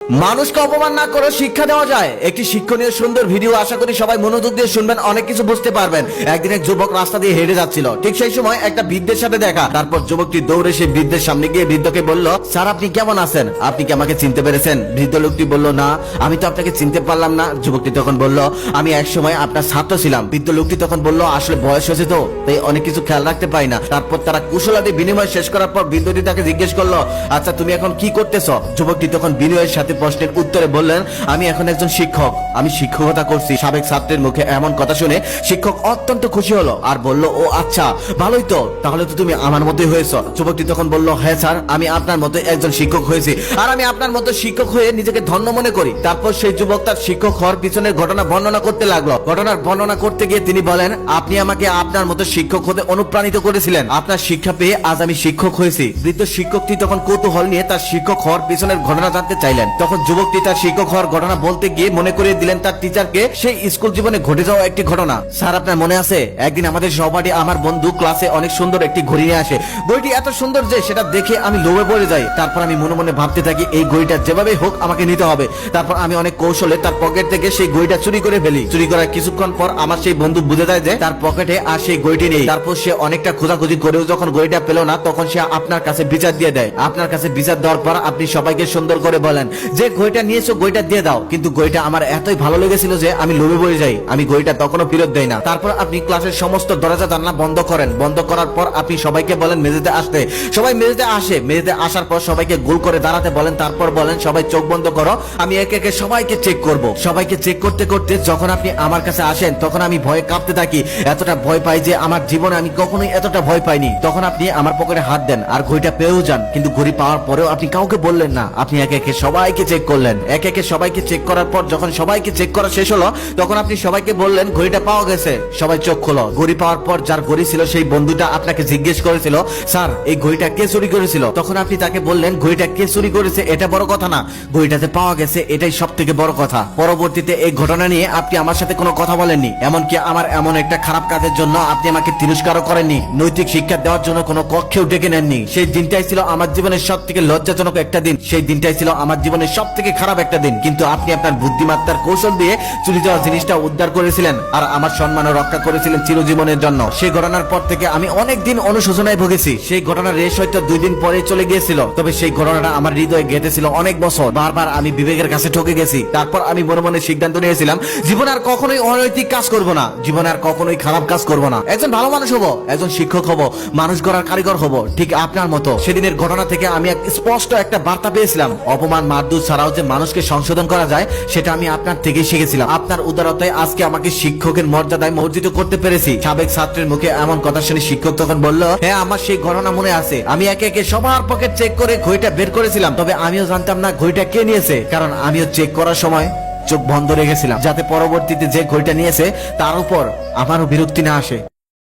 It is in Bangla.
মানুষকে অপমান না করে শিক্ষা দেওয়া যায়। একটি শিক্ষণীয় সুন্দর ভিডিও, আশা করি সবাই মনোযোগ দিয়ে শুনবেন, অনেক কিছু বুঝতে পারবেন। একদিন এক যুবক রাস্তা দিয়ে হেঁটে যাচ্ছিল। ঠিক সেই সময় একটা বৃদ্ধের সাথে দেখা। তারপর যুবকটি দৌড়ে সেই বৃদ্ধের সামনে গিয়ে বৃদ্ধকে বলল, স্যার, আপনি কেমন আছেন? আপনি কি আমাকে চিনতে পেরেছেন? বৃদ্ধ লোকটি বলল, না, আমি তো আপনাকে চিনতে পারলাম না। যুবকটি তখন বলল, আমি এক সময় আপনার ছাত্র ছিলাম। বৃদ্ধ লোকটি তখন বলল, আসলে বয়স হয়েছে তো, তাই অনেক কিছু খেয়াল রাখতে পারি না। তারপর তারা কুশলাদি বিনিময় শেষ করার পর বৃদ্ধটি তাকে জিজ্ঞেস করল আচ্ছা তুমি এখন কি করতেছ? যুবকটি তখন বিনয়ের সাথে প্রশ্নের উত্তরে বললেন, আমি এখন একজন শিক্ষক। আমি শিক্ষকতা করছি। সাবেক ছাত্রের মুখে এমন কথা শুনে শিক্ষক অত্যন্ত খুশি হলো আর বলল, ও আচ্ছা ভালোই তো। তাহলে তো তুমি আমার মতোই হয়েছ। যুবকটি তখন বলল হ্যাঁ স্যার, আমি আপনার মতো একজন শিক্ষক হয়েছি। আর আমি আপনার মতো শিক্ষক হয়ে নিজেকে ধন্য মনে করি। তারপর সেই যুবক তার শিক্ষক হওয়ার পিছনের ঘটনা বর্ণনা করতে লাগল। ঘটনার বর্ণনা করতে গিয়ে তিনি বলেন, আপনি আমাকে আপনার মতো শিক্ষক হতে অনুপ্রাণিত করেছিলেন। আপনার শিক্ষা পেয়ে আজ আমি শিক্ষক হয়েছি। বৃদ্ধ শিক্ষকটি তখন কৌতূহল নিয়ে তার শিক্ষক হওয়ার পিছনের ঘটনা জানতে চাইলেন। তখন যুবকটি তার শিক্ষক হওয়ার ঘটনা বলতে গিয়ে মনে করিয়ে দিলেন তার টিচারকে সেই স্কুল জীবনে ঘটে যাওয়া একটি ঘটনা। স্যার, আপনার মনে আছে? একদিন আমাদের সহপাঠী আমার বন্ধু ক্লাসে অনেক সুন্দর একটি ঘড়ি নিয়ে আসে। বইটি এত সুন্দর যে সেটা দেখে আমি লোভে পড়ে যাই। তারপর আমি মনে মনে ভাবতে থাকি, এই ঘড়িটা যেভাবে হোক আমাকে নিতে হবে। তারপর আমি অনেক কৌশলে তার পকেট থেকে সেই ঘড়িটা চুরি করে ফেলি। চুরি করার কিছুক্ষণ পর আমার সেই বন্ধু বুঝে যায় যে তার পকেটে আর সেই ঘড়িটি নেই। তারপর সে অনেকটা খোঁজাখুঁজি করেও যখন ঘড়িটা পেল না, তখন সে আপনার কাছে বিচার দিয়ে দেয়। আপনার কাছে বিচার দেওয়ার পর আপনি সবাইকে সুন্দর করে বলেন যে ঘড়িটা নিয়েছো ঘড়িটা দিয়ে দাও। কিন্তু ঘড়িটা আমার এতই ভালো লেগেছিল যে আমি লোভে পড়ে যাই। আমি ঘড়িটা তখনও ফেরত দেই না। তারপর আপনি ক্লাসের সমস্ত দরজা জানলা বন্ধ করেন। বন্ধ করার পর আপনি সবাইকে বলেন, মেঝেতে আসতে। সবাই মেঝেতে আসে। মেঝেতে আসার পর সবাইকে গোল করে দাঁড়াতে বলেন। তারপর বলেন, সবাই চোখ বন্ধ করো। আমি একে একে সবাইকে চেক করব। সবাইকে চেক করতে করতে যখন আপনি আমার কাছে আসেন, তখন আমি ভয়ে কাঁপতে থাকি। এতটা ভয় পাই যে আমার জীবনে আমি কখনোই এতটা ভয় পাইনি। তখন আপনি আমার পকেটে হাত দেন আর ঘড়িটা পেয়েও যান। কিন্তু ঘড়ি পাওয়ার পরেও আপনি কাউকে বললেন না। আপনি একে একে সবাইকে চেক করলেন। একে একে সবাইকে চেক করার পর যখন সবাইকে চেক করা শেষ হলো, তখন আপনি সবাইকে বললেন, ঘড়িটা পাওয়া গেছে। সবাই চোখ খোলো। ঘড়ি পাওয়ার পর যার ঘড়ি ছিল সেই বন্ধুটা আপনাকে জিজ্ঞেস করেছিল, স্যার, এই ঘড়িটা কে চুরি করেছিল? তখন আপনি তাকে বললেন, ঘড়িটা কে চুরি করেছে? এটা বড় কথা না। ঘড়িটাতে পাওয়া গেছে, এটাই সব থেকে বড় কথা। পরবর্তীতে এই ঘটনা নিয়ে আপনি আমার সাথে কোনো কথা বলেননি। এমনকি আমার এমন একটা খারাপ কাজের জন্য আপনি আমাকে তিরস্কারও করেননি। নৈতিক শিক্ষা দেওয়ার জন্য কোনো কক্ষেও ডেকে নেননি। সেই দিনটাই ছিল আমার জীবনের সব থেকে লজ্জাজনক একটা দিন। সেই দিনটাই ছিল আমার জীবনের সব থেকে খারাপ একটা দিন। কিন্তু আপনি আপনার বুদ্ধিমত্তার কৌশল দিয়ে চুরি যাওয়া জিনিসটা উদ্ধার করেছিলেন আর আমার সম্মানও রক্ষা করেছিলেন চিরজীবনের জন্য। সেই ঘটনার পর থেকে আমি অনেক দিন অনুশোচনায় ভুগেছি। সেই ঘটনার রেশ হয়তো দুই দিন পরে চলে গিয়েছিল, তবে সেই ঘটনাটা আমার হৃদয়ে গেঁথেছিল অনেক বছর। বারবার আমি বিবেকের কাছে ঠকে গেছি। তারপর আমি মনে মনে সিদ্ধান্ত নিয়েছিলাম, জীবন আর কখনোই অনৈতিক কাজ করব না। জীবন আর কখনোই খারাপ কাজ করব না। একজন ভালো মানুষ হব, একজন শিক্ষক হব, মানুষ গড়ার কারিগর হব, ঠিক আপনার মতো। সেদিনের ঘটনা থেকে আমি এক স্পষ্ট একটা বার্তা পেয়েছিলাম। অপমান মারদুর ছাড়াও যে মানুষকে সংশোধন করা যায়, সেটা আমি আপনার থেকে শিখেছিলাম। আপনার উদারতায় আজকে আমাকে শিক্ষকের মর্যাদায় মর্জিত করতে পেরেছি। সাবেক ছাত্রের মুখে এমন কথা শুনে শিক্ষক তখন বলল হ্যাঁ আমার সেই ঘটনা মনে আছে। আমি একে একে সবার পকেট চেক করে ঘড়িটা বের করেছিলাম। তবে আমিও জানতাম না ঘড়িটা কে নিয়েছে, কারণ আমিও চেক করার সময় চোখ বন্ধ রেখেছিলাম, যাতে পরবর্তীতে যে ঘড়িটা নিয়েছে, তার উপর আমারও বিরক্তি না আসে।